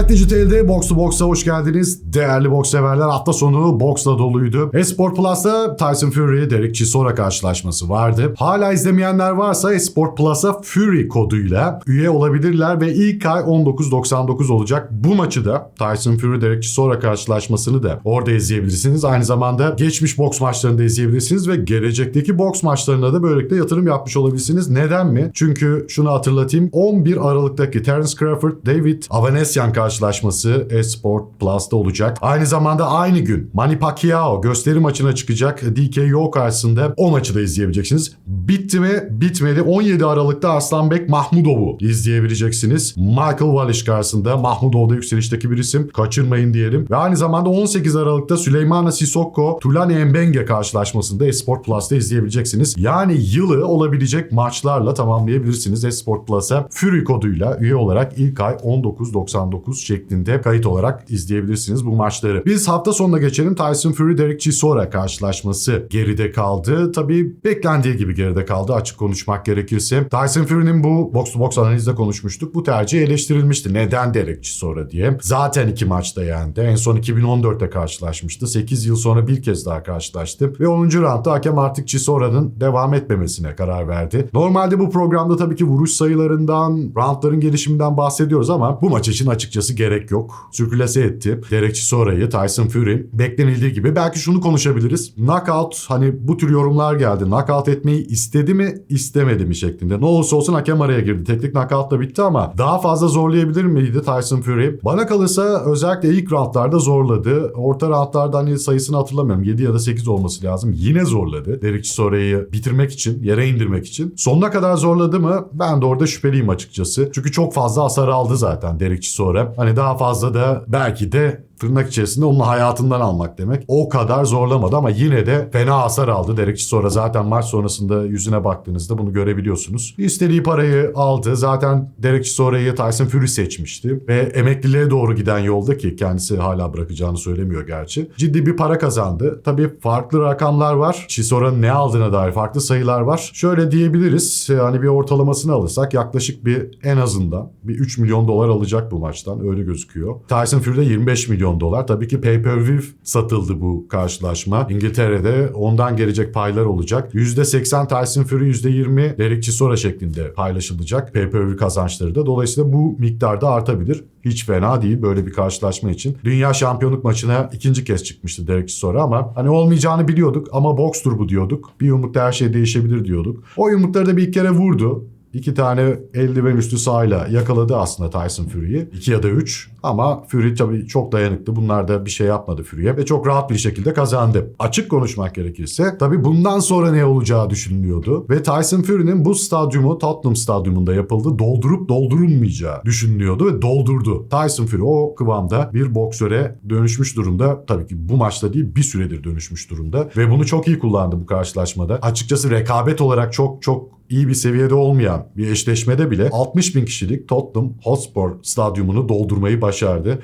Fight Digital'de Box to Box'a hoş geldiniz. Değerli boks severler hafta sonu boksla doluydu. Esport Plus'ta Tyson Fury, Derek Chisora karşılaşması vardı. Hala izlemeyenler varsa Esport Plus'a Fury koduyla üye olabilirler ve ilk ay 19.99 olacak. Bu maçı da Tyson Fury, Derek Chisora karşılaşmasını da orada izleyebilirsiniz. Aynı zamanda geçmiş boks maçlarını da izleyebilirsiniz ve gelecekteki boks maçlarına da böylelikle yatırım yapmış olabilirsiniz. Neden mi? Çünkü şunu hatırlatayım. 11 Aralık'taki Terence Crawford, David Avanesyan karşılaşması Esport Plus'ta olacak. Aynı zamanda aynı gün Manny Pacquiao gösteri maçına çıkacak DKO karşısında o maçı da izleyebileceksiniz. Bitti mi? Bitmedi. 17 Aralık'ta Arslanbek Mahmudov'u izleyebileceksiniz. Michael Wallish karşısında Mahmudov da yükselişteki bir isim. Kaçırmayın diyelim. Ve aynı zamanda 18 Aralık'ta Süleymana Sissoko Tulane Mbenge karşılaşmasında Esport Plus'ta izleyebileceksiniz. Yani yılı olabilecek maçlarla tamamlayabilirsiniz Esport Plus'a. Fury koduyla üye olarak ilk ay 19.99 şeklinde kayıt olarak izleyebilirsiniz bu maçları. Biz hafta sonuna geçelim. Tyson Fury Derek Chisora karşılaşması geride kaldı. Tabii beklendiği gibi geride kaldı açık konuşmak gerekirse. Tyson Fury'nin bu box to box analizde konuşmuştuk. Bu tercih eleştirilmişti. Neden Derek Chisora diye. Zaten iki maçta yendi. En son 2014'te karşılaşmıştı. 8 yıl sonra bir kez daha karşılaştı. Ve 10. roundda hakem artık Chisora'nın devam etmemesine karar verdi. Normalde bu programda tabii ki vuruş sayılarından, roundların gelişiminden bahsediyoruz ama bu maç için açıkçası gerek yok. Sürkülese etti. Derek Chisora'yı Tyson Fury beklenildiği gibi. Belki şunu konuşabiliriz. Knockout hani bu tür yorumlar geldi. Knockout etmeyi istedi mi istemedi mi şeklinde. Ne olursa olsun hakem araya girdi. Teknik knockoutla bitti ama daha fazla zorlayabilir miydi Tyson Fury? Bana kalırsa özellikle ilk roundlarda zorladı. Orta roundlarda hani sayısını hatırlamıyorum. 7 ya da 8 olması lazım. Yine zorladı. Derek Chisora'yı bitirmek için, yere indirmek için. Sonuna kadar zorladı mı? Ben de orada şüpheliyim açıkçası. Çünkü çok fazla hasar aldı zaten Derek Chisora. Hani daha fazla da belki de tırnak içerisinde onun hayatından almak demek. O kadar zorlamadı ama yine de fena hasar aldı. Derek Chisora zaten maç sonrasında yüzüne baktığınızda bunu görebiliyorsunuz. İstediği parayı aldı. Zaten Derek Chisora'yı Tyson Fury seçmişti. Ve emekliliğe doğru giden yolda ki kendisi hala bırakacağını söylemiyor gerçi. Ciddi bir para kazandı. Tabii farklı rakamlar var. Chisora'nın ne aldığına dair farklı sayılar var. Şöyle diyebiliriz. Hani bir ortalamasını alırsak yaklaşık bir en azından bir 3 milyon dolar alacak bu maçtan. Öyle gözüküyor. Tyson Fury'de 25 milyon dolar. Tabii ki pay-per-view satıldı bu karşılaşma. İngiltere'de ondan gelecek paylar olacak. %80 Tyson Fury, %20 Derek Chisora şeklinde paylaşılacak pay-per-view kazançları da. Dolayısıyla bu miktarda artabilir. Hiç fena değil böyle bir karşılaşma için. Dünya şampiyonluk maçına ikinci kez çıkmıştı Derek Chisora ama hani olmayacağını biliyorduk ama bokstur bu diyorduk. Bir yumrukta her şey değişebilir diyorduk. O yumrukları da bir iki kere vurdu. İki tane eldiven üstü sahayla yakaladı aslında Tyson Fury'yi. İki ya da üç. Ama Fury tabii çok dayanıklı. Bunlar da bir şey yapmadı Fury'ye ve çok rahat bir şekilde kazandı. Açık konuşmak gerekirse tabii bundan sonra ne olacağı düşünülüyordu. Ve Tyson Fury'nin bu stadyumu Tottenham stadyumunda yapıldı. Doldurup doldurulmayacağı düşünülüyordu ve doldurdu. Tyson Fury o kıvamda bir boksöre dönüşmüş durumda. Tabii ki bu maçta değil bir süredir dönüşmüş durumda. Ve bunu çok iyi kullandı bu karşılaşmada. Açıkçası rekabet olarak çok çok iyi bir seviyede olmayan bir eşleşmede bile 60 bin kişilik Tottenham Hotspur stadyumunu doldurmayı başardı.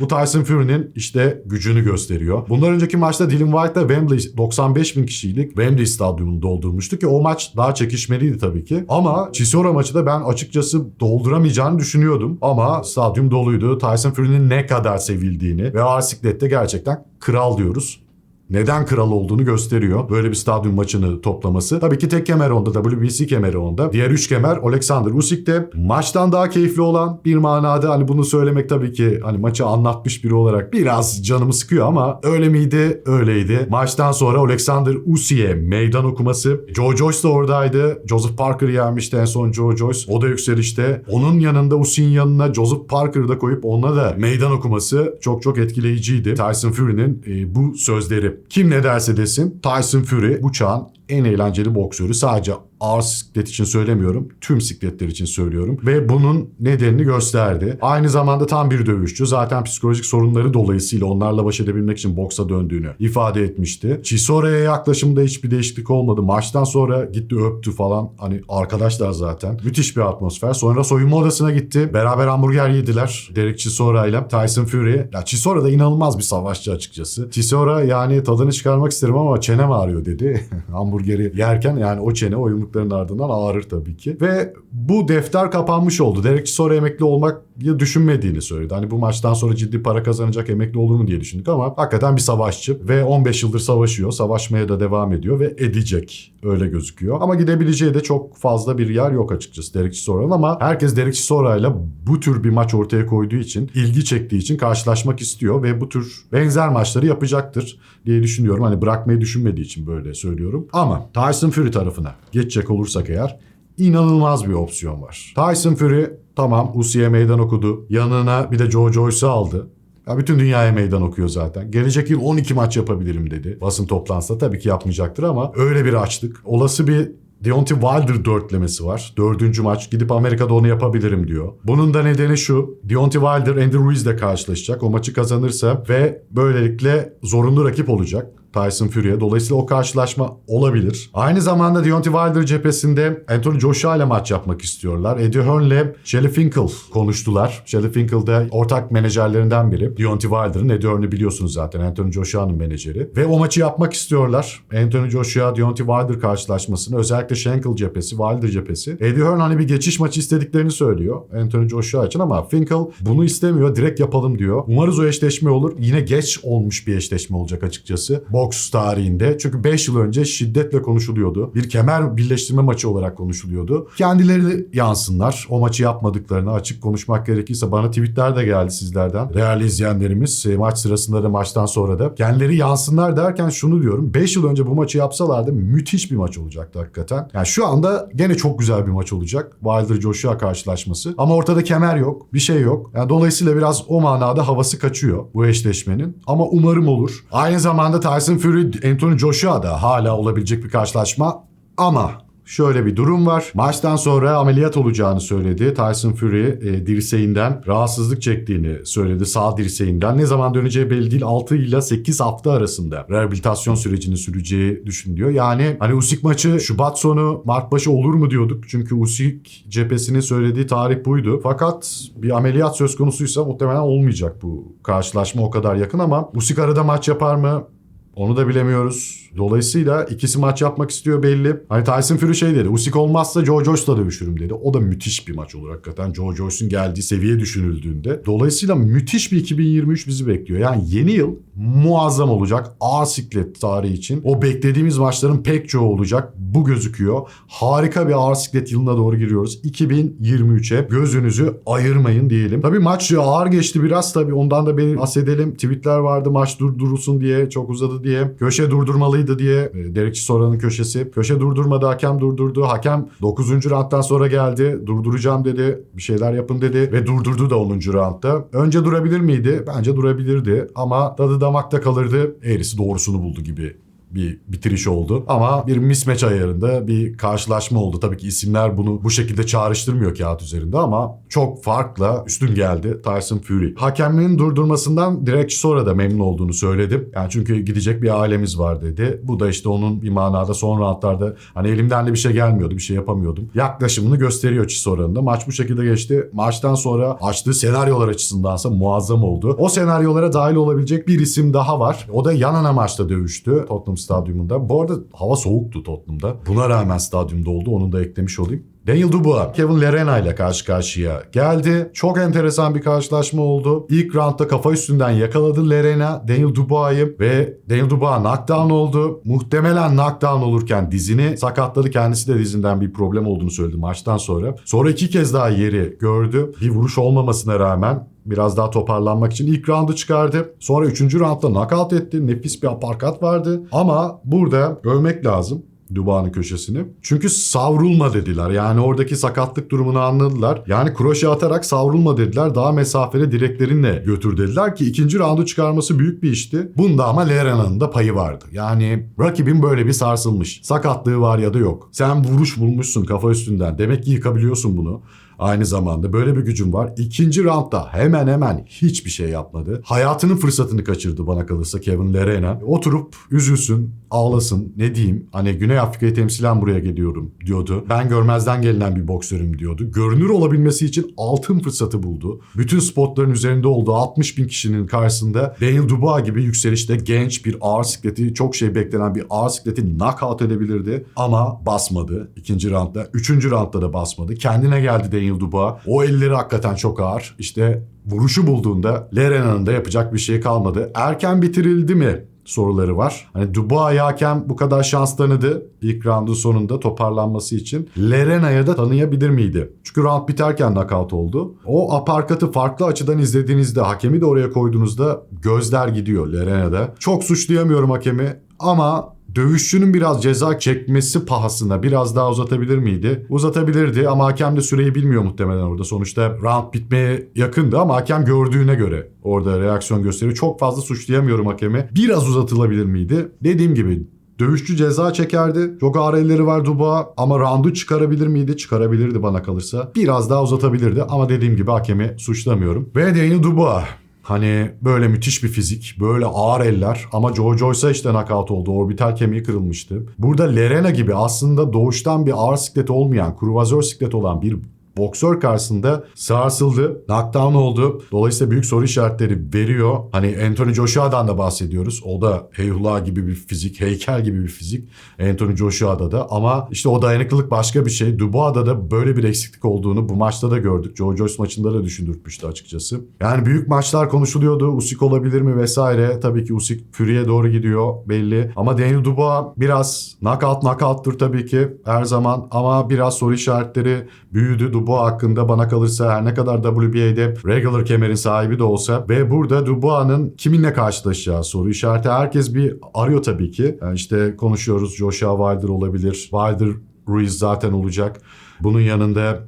Bu Tyson Fury'nin işte gücünü gösteriyor. Bundan önceki maçta Dylan White da Wembley 95 bin kişilik Wembley stadyumunu doldurmuştu ki o maç daha çekişmeliydi tabii ki. Ama Chisora maçı da ben açıkçası dolduramayacağını düşünüyordum. Ama stadyum doluydu. Tyson Fury'nin ne kadar sevildiğini ve siklette gerçekten kral diyoruz neden kral olduğunu gösteriyor. Böyle bir stadyum maçını toplaması. Tabii ki tek kemer onda, WBC kemeri onda. Diğer üç kemer Alexander Usyk'te. Maçtan daha keyifli olan bir manada hani bunu söylemek tabii ki hani maçı anlatmış biri olarak biraz canımı sıkıyor ama öyle miydi? Öyleydi. Maçtan sonra Alexander Usyk'e meydan okuması. Joe Joyce de oradaydı. Joseph Parker yenmişti en son Joe Joyce. O da yükselişte. Onun yanında Usyk'in yanına Joseph Parker'ı da koyup ona da meydan okuması çok çok etkileyiciydi. Tyson Fury'nin e, bu sözleri. Kim ne derse desin Tyson Fury bu çağın en eğlenceli boksörü. Sadece ağır siklet için söylemiyorum. Tüm sikletler için söylüyorum. Ve bunun nedenini gösterdi. Aynı zamanda tam bir dövüşçü. Zaten psikolojik sorunları dolayısıyla onlarla baş edebilmek için boksa döndüğünü ifade etmişti. Chisora'ya yaklaşımda hiçbir değişiklik olmadı. Maçtan sonra gitti öptü falan. Hani arkadaşlar zaten. Müthiş bir atmosfer. Sonra soyunma odasına gitti. Beraber hamburger yediler. Derek Chisora ile Tyson Fury. Ya Chisora da inanılmaz bir savaşçı açıkçası. Chisora yani tadını çıkarmak isterim ama çenem ağrıyor dedi. hamburger hamburgeri yerken yani o çene o yumrukların ardından ağrır tabii ki. Ve bu defter kapanmış oldu. Derek Chisora emekli olmak düşünmediğini söyledi. Hani bu maçtan sonra ciddi para kazanacak emekli olur mu diye düşündük ama hakikaten bir savaşçı ve 15 yıldır savaşıyor. Savaşmaya da devam ediyor ve edecek. Öyle gözüküyor. Ama gidebileceği de çok fazla bir yer yok açıkçası Derek Chisora'nın ama herkes Derek Chisora ile bu tür bir maç ortaya koyduğu için, ilgi çektiği için karşılaşmak istiyor ve bu tür benzer maçları yapacaktır diye düşünüyorum. Hani bırakmayı düşünmediği için böyle söylüyorum. Ama Tyson Fury tarafına geçecek olursak eğer inanılmaz bir opsiyon var. Tyson Fury tamam Usyi'ye meydan okudu. Yanına bir de Joe Joyce'u aldı. Ya bütün dünyaya meydan okuyor zaten. Gelecek yıl 12 maç yapabilirim dedi. Basın toplantısında tabii ki yapmayacaktır ama öyle bir açtık. Olası bir Deontay Wilder dörtlemesi var. Dördüncü maç. Gidip Amerika'da onu yapabilirim diyor. Bunun da nedeni şu. Deontay Wilder Andy Ruiz'le karşılaşacak. O maçı kazanırsa ve böylelikle zorunlu rakip olacak. Tyson Fury'e. Dolayısıyla o karşılaşma olabilir. Aynı zamanda Deontay Wilder cephesinde Anthony Joshua ile maç yapmak istiyorlar. Eddie Hearn'le Shelly Finkel konuştular. Shelly Finkel de ortak menajerlerinden biri. Deontay Wilder'ın Eddie Hearn'ı biliyorsunuz zaten. Anthony Joshua'nın menajeri. Ve o maçı yapmak istiyorlar. Anthony Joshua, Deontay Wilder karşılaşmasını. Özellikle Schenkel cephesi, Wilder cephesi. Eddie Hearn hani bir geçiş maçı istediklerini söylüyor. Anthony Joshua için ama Finkel bunu istemiyor. Direkt yapalım diyor. Umarız o eşleşme olur. Yine geç olmuş bir eşleşme olacak açıkçası. Boks tarihinde. Çünkü 5 yıl önce şiddetle konuşuluyordu. Bir kemer birleştirme maçı olarak konuşuluyordu. Kendileri yansınlar. O maçı yapmadıklarını açık konuşmak gerekirse bana tweetler de geldi sizlerden. Değerli izleyenlerimiz e, maç sırasında da maçtan sonra da. Kendileri yansınlar derken şunu diyorum. 5 yıl önce bu maçı yapsalardı müthiş bir maç olacaktı hakikaten. Yani şu anda gene çok güzel bir maç olacak. Wilder Joshua karşılaşması. Ama ortada kemer yok. Bir şey yok. Yani dolayısıyla biraz o manada havası kaçıyor bu eşleşmenin. Ama umarım olur. Aynı zamanda Tyson Fury, Anthony Joshua da hala olabilecek bir karşılaşma. Ama Şöyle bir durum var. Maçtan sonra ameliyat olacağını söyledi. Tyson Fury e, dirseğinden rahatsızlık çektiğini söyledi. Sağ dirseğinden. Ne zaman döneceği belli değil. 6 ile 8 hafta arasında rehabilitasyon sürecini süreceği düşünülüyor. Yani hani Usyk maçı Şubat sonu Mart başı olur mu diyorduk. Çünkü Usyk cephesinin söylediği tarih buydu. Fakat bir ameliyat söz konusuysa muhtemelen olmayacak bu karşılaşma o kadar yakın ama Usyk arada maç yapar mı? Onu da bilemiyoruz. Dolayısıyla ikisi maç yapmak istiyor belli. Hani Tyson Fury şey dedi. Usyk olmazsa Joe Joyce'la dövüşürüm dedi. O da müthiş bir maç olur hakikaten. Joe Joyce'un geldiği seviye düşünüldüğünde. Dolayısıyla müthiş bir 2023 bizi bekliyor. Yani yeni yıl muazzam olacak. Ağır siklet tarihi için. O beklediğimiz maçların pek çoğu olacak. Bu gözüküyor. Harika bir ağır siklet yılına doğru giriyoruz. 2023'e gözünüzü ayırmayın diyelim. Tabii maç ağır geçti biraz tabii. Ondan da bir bahsedelim. Tweetler vardı maç durdurulsun diye. Çok uzadı diye. Köşe durdurmalıydı diye. E, Derek Chisora'nın köşesi. Köşe durdurmadı. Hakem durdurdu. Hakem 9. rounddan sonra geldi. Durduracağım dedi. Bir şeyler yapın dedi. Ve durdurdu da 10. roundda. Önce durabilir miydi? Bence durabilirdi. Ama tadı damakta kalırdı. Eğrisi doğrusunu buldu gibi bir bitiriş oldu. Ama bir mismatch ayarında bir karşılaşma oldu. Tabii ki isimler bunu bu şekilde çağrıştırmıyor kağıt üzerinde ama çok farkla üstün geldi Tyson Fury. Hakemliğin durdurmasından direkt sonra da memnun olduğunu söyledim. Yani çünkü gidecek bir ailemiz var dedi. Bu da işte onun bir manada son roundlarda hani elimden de bir şey gelmiyordu, bir şey yapamıyordum. Yaklaşımını gösteriyor Chisora'nın da. Maç bu şekilde geçti. Maçtan sonra açtığı senaryolar açısındansa muazzam oldu. O senaryolara dahil olabilecek bir isim daha var. O da yan ana maçta dövüştü. Tottenham stadyumunda. Bu arada hava soğuktu Tottenham'da. Buna rağmen stadyumda oldu. Onu da eklemiş olayım. Daniel Dubois, Kevin Lerena ile karşı karşıya geldi. Çok enteresan bir karşılaşma oldu. İlk roundda kafa üstünden yakaladı Lerena Daniel Dubois'ı ve Daniel Dubois knockdown oldu. Muhtemelen knockdown olurken dizini sakatladı. Kendisi de dizinden bir problem olduğunu söyledi maçtan sonra. Sonra iki kez daha yeri gördü. Bir vuruş olmamasına rağmen biraz daha toparlanmak için ilk roundu çıkardı. Sonra üçüncü roundda knockout etti. Nefis bir aparkat vardı. Ama burada övmek lazım. Duba'nın köşesini. Çünkü savrulma dediler. Yani oradaki sakatlık durumunu anladılar. Yani kroşe atarak savrulma dediler. Daha mesafeli direklerinle götür dediler ki ikinci roundu çıkarması büyük bir işti. Bunda ama Lerena'nın da payı vardı. Yani rakibin böyle bir sarsılmış. Sakatlığı var ya da yok. Sen vuruş bulmuşsun kafa üstünden. Demek ki yıkabiliyorsun bunu. Aynı zamanda böyle bir gücüm var. İkinci roundda hemen hemen hiçbir şey yapmadı. Hayatının fırsatını kaçırdı bana kalırsa Kevin Lerena. Oturup üzülsün, ağlasın ne diyeyim. Hani Güney Afrika'yı temsilen buraya geliyorum diyordu. Ben görmezden gelinen bir boksörüm diyordu. Görünür olabilmesi için altın fırsatı buldu. Bütün spotların üzerinde olduğu 60 bin kişinin karşısında Daniel Dubois gibi yükselişte genç bir ağır sikleti, çok şey beklenen bir ağır sikleti knockout edebilirdi. Ama basmadı ikinci roundda. Üçüncü roundda da basmadı. Kendine geldi Daniel Dubois. O elleri hakikaten çok ağır. İşte vuruşu bulduğunda Lerena'nın da yapacak bir şey kalmadı. Erken bitirildi mi? Soruları var. Hani Dubois'ya hakem bu kadar şans tanıdı ilk roundun sonunda toparlanması için. Lerena'ya da tanıyabilir miydi? Çünkü round biterken knockout oldu. O aparkatı farklı açıdan izlediğinizde, hakemi de oraya koyduğunuzda gözler gidiyor Lerena'da. Çok suçlayamıyorum hakemi ama dövüşçünün biraz ceza çekmesi pahasına biraz daha uzatabilir miydi? Uzatabilirdi ama hakem de süreyi bilmiyor muhtemelen orada. Sonuçta round bitmeye yakındı ama hakem gördüğüne göre orada reaksiyon gösteriyor. Çok fazla suçlayamıyorum hakemi. Biraz uzatılabilir miydi? Dediğim gibi Dövüşçü ceza çekerdi. Çok ağır elleri var Dubois ama roundu çıkarabilir miydi? Çıkarabilirdi bana kalırsa. Biraz daha uzatabilirdi ama dediğim gibi hakemi suçlamıyorum. Ve Daniel Dubois. Hani böyle müthiş bir fizik, böyle ağır eller ama Joe Joyce'a işte knockout oldu. Orbital kemiği kırılmıştı. Burada Lerena gibi aslında doğuştan bir ağır siklet olmayan, kruvazör siklet olan bir boksör karşısında sarsıldı. Knockdown oldu. Dolayısıyla büyük soru işaretleri veriyor. Hani Anthony Joshua'dan da bahsediyoruz. O da Heyhula gibi bir fizik, heykel gibi bir fizik. Anthony Joshua'da da ama işte o dayanıklılık başka bir şey. Dubois'da da böyle bir eksiklik olduğunu bu maçta da gördük. Joe Joyce maçında da düşündürtmüştü açıkçası. Yani büyük maçlar konuşuluyordu. Usyk olabilir mi vesaire. Tabii ki Usyk Fury'e doğru gidiyor belli. Ama Daniel Dubois biraz knockout knockout'tur tabii ki her zaman ama biraz soru işaretleri büyüdü. Dubois hakkında bana kalırsa her ne kadar WBA'de regular kemerin sahibi de olsa ve burada Dubois'ın kiminle karşılaşacağı soru işareti. Herkes bir arıyor tabii ki. Yani işte konuşuyoruz Joshua Wilder olabilir. Wilder Ruiz zaten olacak. Bunun yanında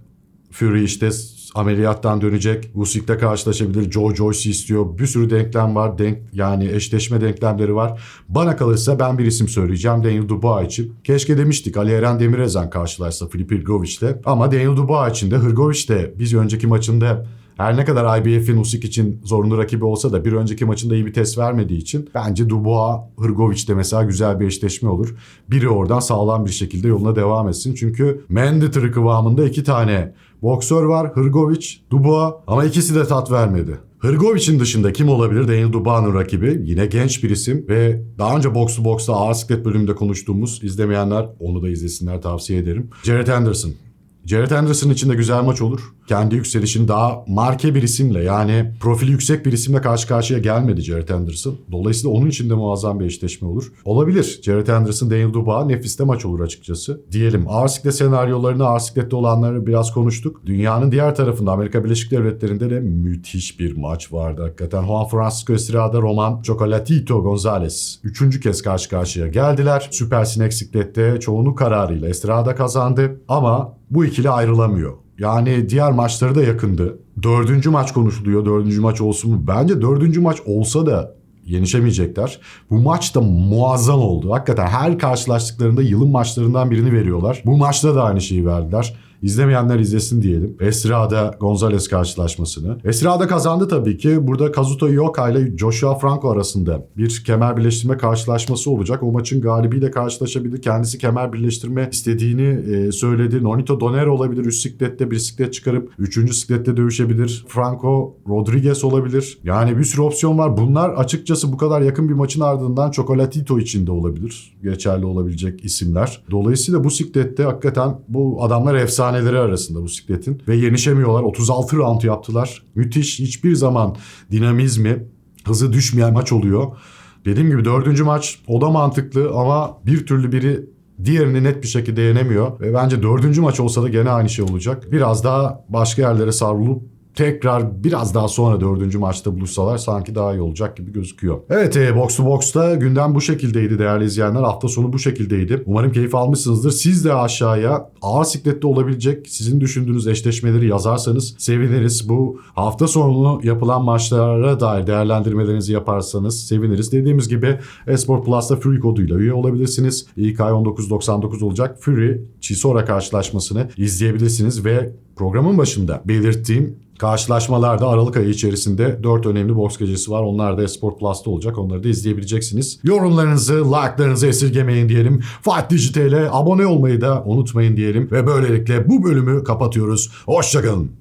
Fury işte ameliyattan dönecek. Usyk'te karşılaşabilir. Joe Joyce istiyor. Bir sürü denklem var. Denk, yani eşleşme denklemleri var. Bana kalırsa ben bir isim söyleyeceğim Daniel Dubois için. Keşke demiştik Ali Eren Demirezan karşılaşsa Filip Hrgovic'le. Ama Daniel Dubois için de Hrgovic de biz önceki maçında her ne kadar IBF'in Usyk için zorunlu rakibi olsa da bir önceki maçında iyi bir test vermediği için bence Dubois, Hrgovic de mesela güzel bir eşleşme olur. Biri oradan sağlam bir şekilde yoluna devam etsin. Çünkü mandatory kıvamında iki tane boksör var. Hrgovic, Dubois ama ikisi de tat vermedi. Hrgovic'in dışında kim olabilir? Daniel Dubois'un rakibi. Yine genç bir isim ve daha önce Box'u Box'ta ağır siklet bölümünde konuştuğumuz izlemeyenler onu da izlesinler tavsiye ederim. Jared Anderson. Jared Anderson için de güzel maç olur. Kendi yükselişini daha marke bir isimle yani profili yüksek bir isimle karşı karşıya gelmedi Jared Anderson. Dolayısıyla onun için de muazzam bir eşleşme olur. Olabilir. Jared Anderson, Daniel Dubois nefiste maç olur açıkçası. Diyelim ağır senaryolarını ağır olanları biraz konuştuk. Dünyanın diğer tarafında Amerika Birleşik Devletleri'nde de müthiş bir maç vardı hakikaten. Juan Francisco Estrada, Roman Chocolatito Gonzalez. Üçüncü kez karşı karşıya geldiler. Süper Sinek siklette çoğunu kararıyla Estrada kazandı. Ama bu ikili ayrılamıyor. Yani diğer maçları da yakındı. Dördüncü maç konuşuluyor. Dördüncü maç olsun mu? Bence dördüncü maç olsa da yenişemeyecekler. Bu maç da muazzam oldu. Hakikaten her karşılaştıklarında yılın maçlarından birini veriyorlar. Bu maçta da aynı şeyi verdiler. İzlemeyenler izlesin diyelim. Esra'da Gonzalez karşılaşmasını. Esra'da kazandı tabii ki. Burada Kazuto Ioka ile Joshua Franco arasında bir kemer birleştirme karşılaşması olacak. O maçın galibiyle karşılaşabilir. Kendisi kemer birleştirme istediğini e, söyledi. Nonito Doner olabilir. Üst siklette bir siklet çıkarıp üçüncü siklette dövüşebilir. Franco Rodriguez olabilir. Yani bir sürü opsiyon var. Bunlar açıkçası bu kadar yakın bir maçın ardından Chocolatito için de olabilir. Geçerli olabilecek isimler. Dolayısıyla bu siklette hakikaten bu adamlar efsane efsaneleri arasında bu sikletin. Ve yenişemiyorlar. 36 round yaptılar. Müthiş. Hiçbir zaman dinamizmi, hızı düşmeyen maç oluyor. Dediğim gibi dördüncü maç o da mantıklı ama bir türlü biri diğerini net bir şekilde yenemiyor. Ve bence dördüncü maç olsa da gene aynı şey olacak. Biraz daha başka yerlere savrulup tekrar biraz daha sonra dördüncü maçta buluşsalar sanki daha iyi olacak gibi gözüküyor. Evet e, Box to Box'ta gündem bu şekildeydi değerli izleyenler. Hafta sonu bu şekildeydi. Umarım keyif almışsınızdır. Siz de aşağıya ağır siklette olabilecek sizin düşündüğünüz eşleşmeleri yazarsanız seviniriz. Bu hafta sonu yapılan maçlara dair değerlendirmelerinizi yaparsanız seviniriz. Dediğimiz gibi Esport Plus'ta Fury koduyla üye olabilirsiniz. Ay 19.99 olacak. Fury Chisora karşılaşmasını izleyebilirsiniz ve programın başında belirttiğim Karşılaşmalarda Aralık ayı içerisinde 4 önemli boks gecesi var. Onlar da Esport Plus'ta olacak. Onları da izleyebileceksiniz. Yorumlarınızı, like'larınızı esirgemeyin diyelim. Fight Digital'e abone olmayı da unutmayın diyelim. Ve böylelikle bu bölümü kapatıyoruz. Hoşçakalın.